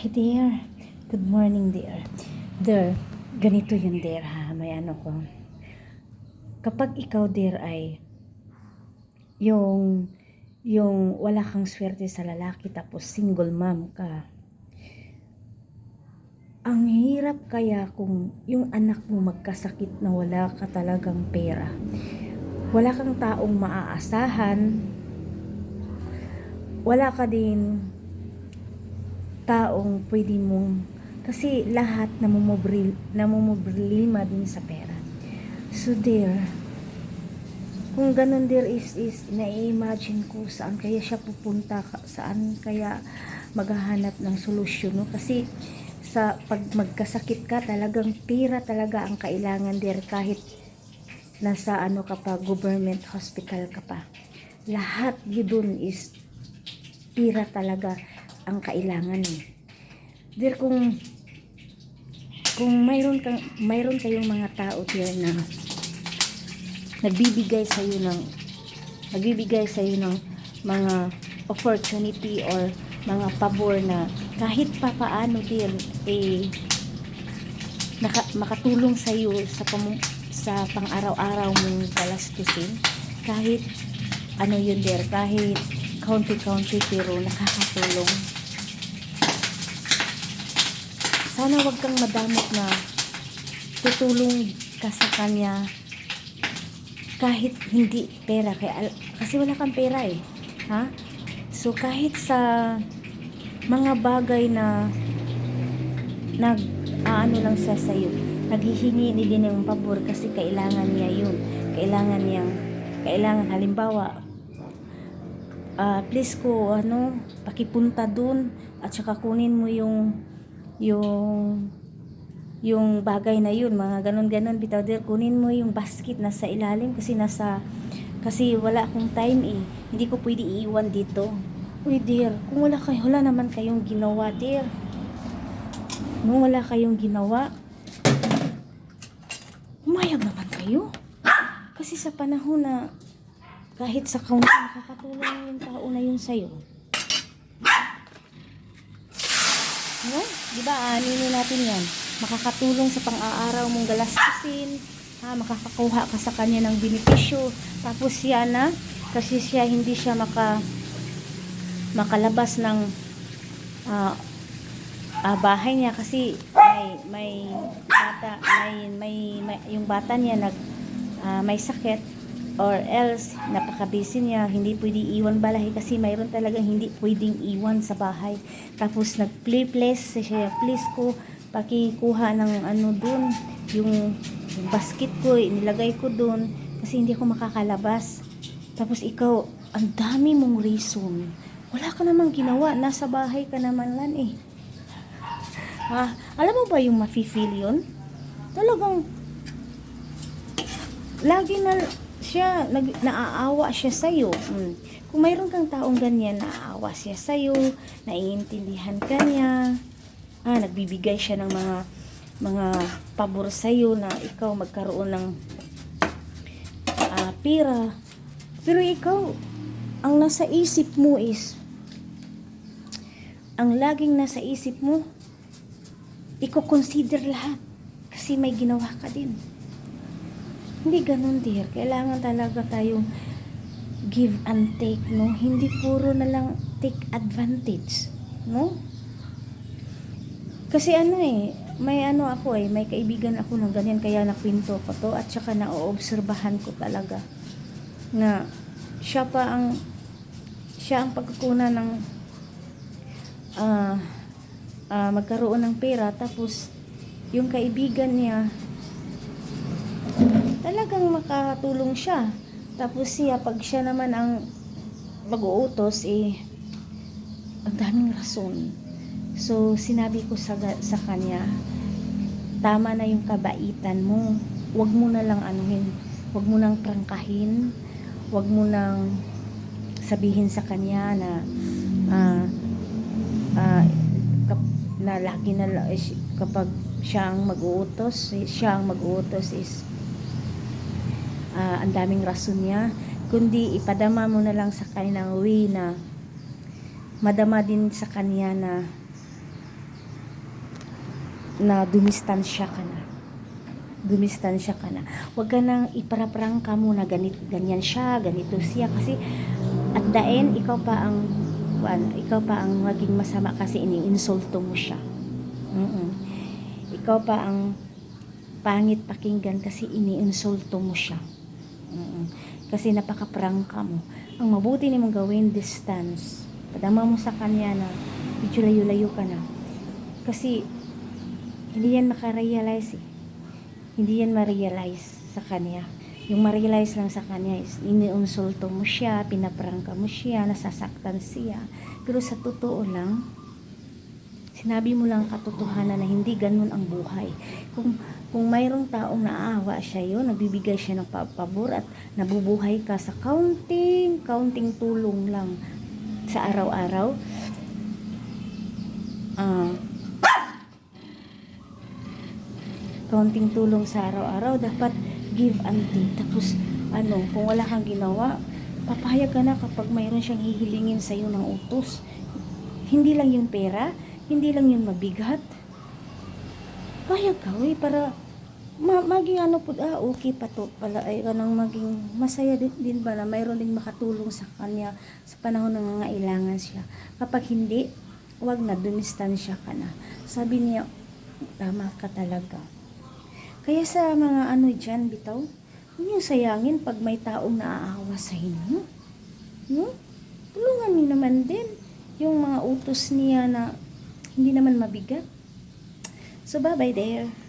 Hi dear. Good morning dear. Dear, ganito yun dear ha. May ano ko. Kapag ikaw dear ay yung yung wala kang swerte sa lalaki tapos single mom ka. Ang hirap kaya kung yung anak mo magkasakit na wala ka talagang pera. Wala kang taong maaasahan. Wala ka din taong pwede mong kasi lahat namumubril, namumubrilima din sa pera. So dear, kung ganun dear is, is na-imagine ko saan kaya siya pupunta, saan kaya maghahanap ng solusyon. No? Kasi sa pag magkasakit ka, talagang pera talaga ang kailangan dear kahit nasa ano ka pa, government hospital ka pa. Lahat yun is pira talaga ang kailangan eh. Dear, kung kung mayroon kang mayroon kayong mga tao here na nagbibigay sa iyo ng nagbibigay sa iyo ng mga opportunity or mga pabor na kahit pa paano dear eh naka, makatulong sa iyo sa pamu- sa pang-araw-araw mong galastusin kahit ano yun dear kahit kaunti-kaunti pero nakakatulong. Sana wag kang madamot na tutulong ka sa kanya kahit hindi pera. Kaya kasi wala kang pera eh ha? So kahit sa mga bagay na nag ano lang siya sa iyo naghihingi ni din ng pabor kasi kailangan niya yun. Kailangan niyang kailangan halimbawa ah please ko ano pakipunta dun at saka kunin mo yung yung yung bagay na yun, mga ganon-ganon bitaw dear, kunin mo yung basket nasa ilalim kasi nasa kasi wala akong time eh. Hindi ko pwede iiwan dito. Uy dear, kung wala kayo, wala naman kayong ginawa dear. Kung wala kayong ginawa, umayag naman kayo. Kasi sa panahon na kahit sa kaunti nakakatulong yung tao na yun sa'yo. No? Di ba? Aninin natin yan. Makakatulong sa pang-aaraw mong galastusin. Ha, makakakuha ka sa kanya ng benepisyo. Tapos siya na, kasi siya hindi siya maka makalabas ng ah, ah, bahay niya kasi may may bata may may, may yung bata niya nag ah, may sakit or else napaka-busy niya hindi pwede iwan balahe kasi mayroon talagang hindi pwedeng iwan sa bahay. Tapos nag-play place siya please ko pakikuha ng ano dun yung, yung basket ko inilagay ko dun kasi hindi ako makakalabas. Tapos ikaw ang dami mong reason. Wala ka namang ginawa nasa bahay ka naman lan eh. Ah, alam mo ba yung mafe-feel yun? Talagang lagi na siya nag, naaawa siya sa iyo. Mm. Kung mayroon kang taong ganyan, naaawa siya sa iyo, naiintindihan ka niya, ah, nagbibigay siya ng mga mga pabor sa iyo na ikaw magkaroon ng ah, pira. Pero ikaw, ang nasa isip mo is ang laging nasa isip mo, i-consider lahat kasi may ginawa ka din. Hindi ganun, dear. Kailangan talaga tayong give and take, no? Hindi puro na lang take advantage, no? Kasi ano eh, may ano ako eh, may kaibigan ako ng ganyan, kaya nakwento ko to, at saka naoobserbahan ko talaga na siya pa ang siya ang pagkukuna ng ah ah, magkaroon ng pera tapos yung kaibigan niya talagang makatulong siya. Tapos siya, pag siya naman ang mag-uutos, eh, ang daming rason. So, sinabi ko sa, sa kanya, tama na yung kabaitan mo. Huwag mo na lang anuhin. Huwag mo nang prangkahin. Huwag mo nang sabihin sa kanya na ah, kap- na lagi na eh, kapag siya ang mag-uutos, eh, siya ang mag-uutos is ah, ang daming rason niya, kundi ipadama mo na lang sa kanyang way na madama din sa kanya na na dumistansya ka na. Dumistansya ka na. Huwag ka nang iparaprang ka muna ganit, ganyan siya, ganito siya. Kasi at the end, ikaw pa ang ano, ikaw pa ang maging masama kasi iniinsulto mo siya. Mm-mm. Ikaw pa ang pangit pakinggan kasi iniinsulto mo siya. Mm-mm. Kasi napaka-prangka mo. Ang mabuti ni mong gawin, distance. Padama mo sa kanya na medyo layo-layo ka na. Kasi hindi yan makarealize eh. Hindi yan ma-realize sa kanya. Yung ma-realize lang sa kanya is iniinsulto mo siya, pinaprangka mo siya, nasasaktan siya. Pero sa totoo lang, sinabi mo lang katotohanan na hindi ganun ang buhay. Kung kung mayroong taong naaawa siya yun, nagbibigay siya ng pa- pabor at nabubuhay ka sa counting, counting tulong lang sa araw-araw, ah, counting tulong sa araw-araw, dapat give and take. Tapos, ano, kung wala kang ginawa, papayag ka na kapag mayroon siyang hihilingin sa'yo ng utos. Hindi lang yung pera, hindi lang yung mabigat. Payag ka, uy, para ma maging ano po, ah, okay pa to pala, ay kanang maging masaya din, din ba na mayroon ding makatulong sa kanya sa panahon ng nangangailangan siya. Kapag hindi, wag na, dumistansya ka na. Sabi niya, tama ka talaga. Kaya sa mga ano dyan, bitaw, huwag niyong sayangin pag may taong naaawa sa inyo. No? Tulungan niyo naman din yung mga utos niya na hindi naman mabigat. So, bye-bye there.